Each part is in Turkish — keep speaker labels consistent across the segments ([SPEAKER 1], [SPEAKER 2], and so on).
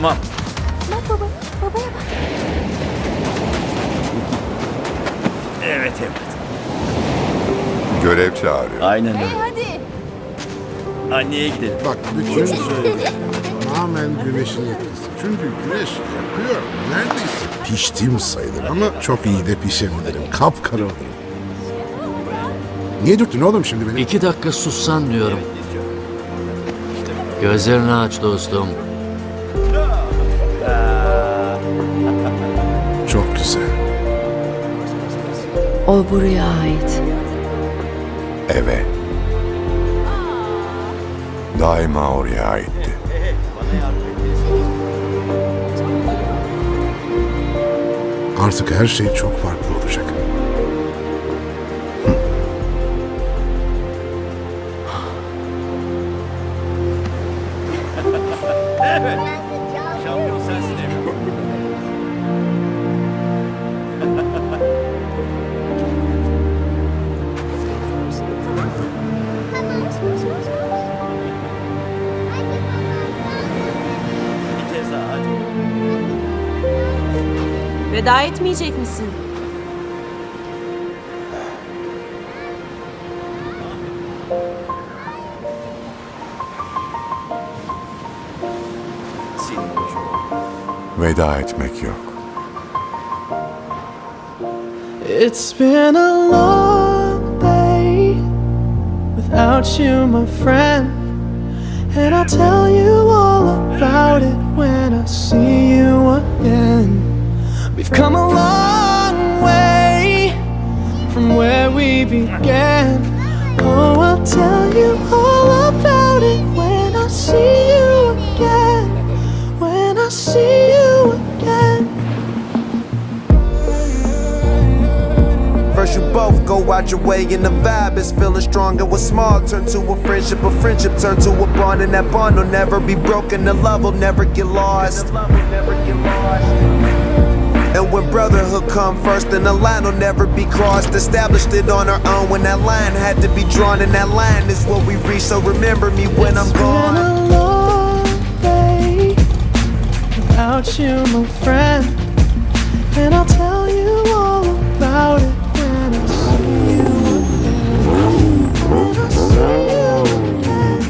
[SPEAKER 1] Tamam.
[SPEAKER 2] Bak baba, babaya bak.
[SPEAKER 1] Evet evet.
[SPEAKER 3] Görev çağırıyor.
[SPEAKER 1] Aynen
[SPEAKER 2] Hey
[SPEAKER 1] öyle.
[SPEAKER 2] hadi.
[SPEAKER 1] Anneye gidelim.
[SPEAKER 4] Bak bütün tamamen güneşin etkisi. Çünkü güneş yakıyor. Neredeyse piştim sayılır ama çok iyi de pişebilirim. Kapkara olurum. Niye dürttün oğlum şimdi beni?
[SPEAKER 5] İki dakika sussan diyorum. Gözlerini aç dostum.
[SPEAKER 2] O buraya ait.
[SPEAKER 3] Eve. Daima oraya aitti.
[SPEAKER 4] Artık her şey çok farklı olacak.
[SPEAKER 1] Şampiyon
[SPEAKER 2] Veda etmeyecek misin?
[SPEAKER 3] Veda etmek yok.
[SPEAKER 6] It's been a long day without you, my friend. And I'll tell you all about it when I see you again. We've come a long way from where we began. Oh, I'll tell you all about it when I see you again. When I see you again.
[SPEAKER 7] First, you both go out your way, and the vibe is feeling stronger. What's small turn to a friendship, a friendship turn to a bond, and that bond will never be broken. The love will never get lost. And when brotherhood come first, then the line will never be crossed. Established it on our own when that line had to be drawn, and that line is what we reach. So remember me when I'm
[SPEAKER 6] It's been
[SPEAKER 7] gone.
[SPEAKER 6] a long day without you, my friend. And I'll tell you all about it when I see you again. When I see you again.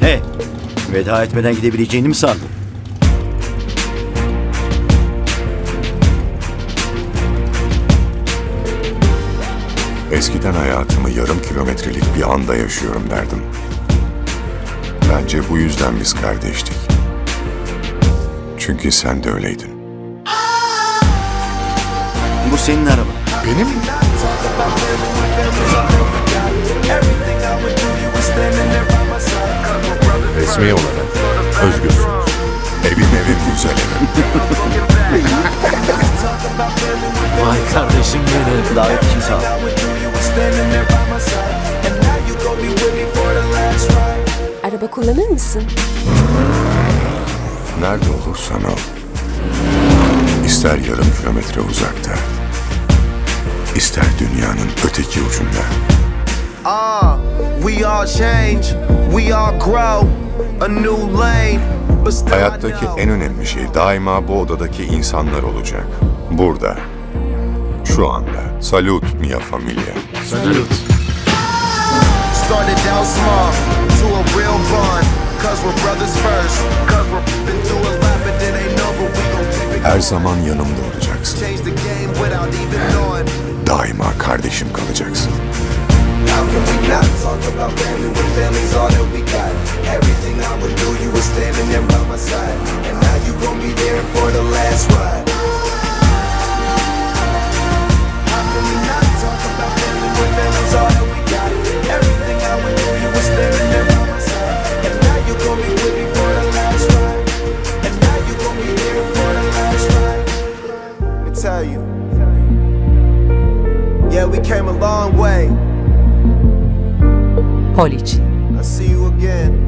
[SPEAKER 1] He, veda etmeden gidebileceğini mi sandın?
[SPEAKER 3] Eskiden hayatımı yarım kilometrelik bir anda yaşıyorum derdim. Bence bu yüzden biz kardeştik. Çünkü sen de öyleydin.
[SPEAKER 1] Bu senin araban.
[SPEAKER 4] Benim
[SPEAKER 3] Resmi olarak özgürsün. Evim evim güzel evim.
[SPEAKER 5] Vay kardeşim benim.
[SPEAKER 1] Davet için sağ ol.
[SPEAKER 2] Araba kullanır mısın?
[SPEAKER 3] Nerede olursan ol. İster yarım kilometre uzakta. ister dünyanın öteki ucunda.
[SPEAKER 7] Ah, we all change, we all grow a new lane.
[SPEAKER 3] Hayattaki en önemli şey daima bu odadaki insanlar olacak. Burada. Şu anda. Salut mia familia.
[SPEAKER 5] Salut.
[SPEAKER 7] Started out small to a real bond. Cause we're brothers first. Cause we've been through a lot, but it ain't over. We gon' keep it
[SPEAKER 3] Her zaman yanımda olacaksın.
[SPEAKER 7] change the game without even knowing.
[SPEAKER 3] Daima kardeşim kalacaksın.
[SPEAKER 7] How can we not talk about family when family's all that we got? Everything I would do, you were standing there by my side. And now you gon' be there for the last ride. Tell you. Yeah, we came a long way.
[SPEAKER 8] Pol için.
[SPEAKER 7] I see you again.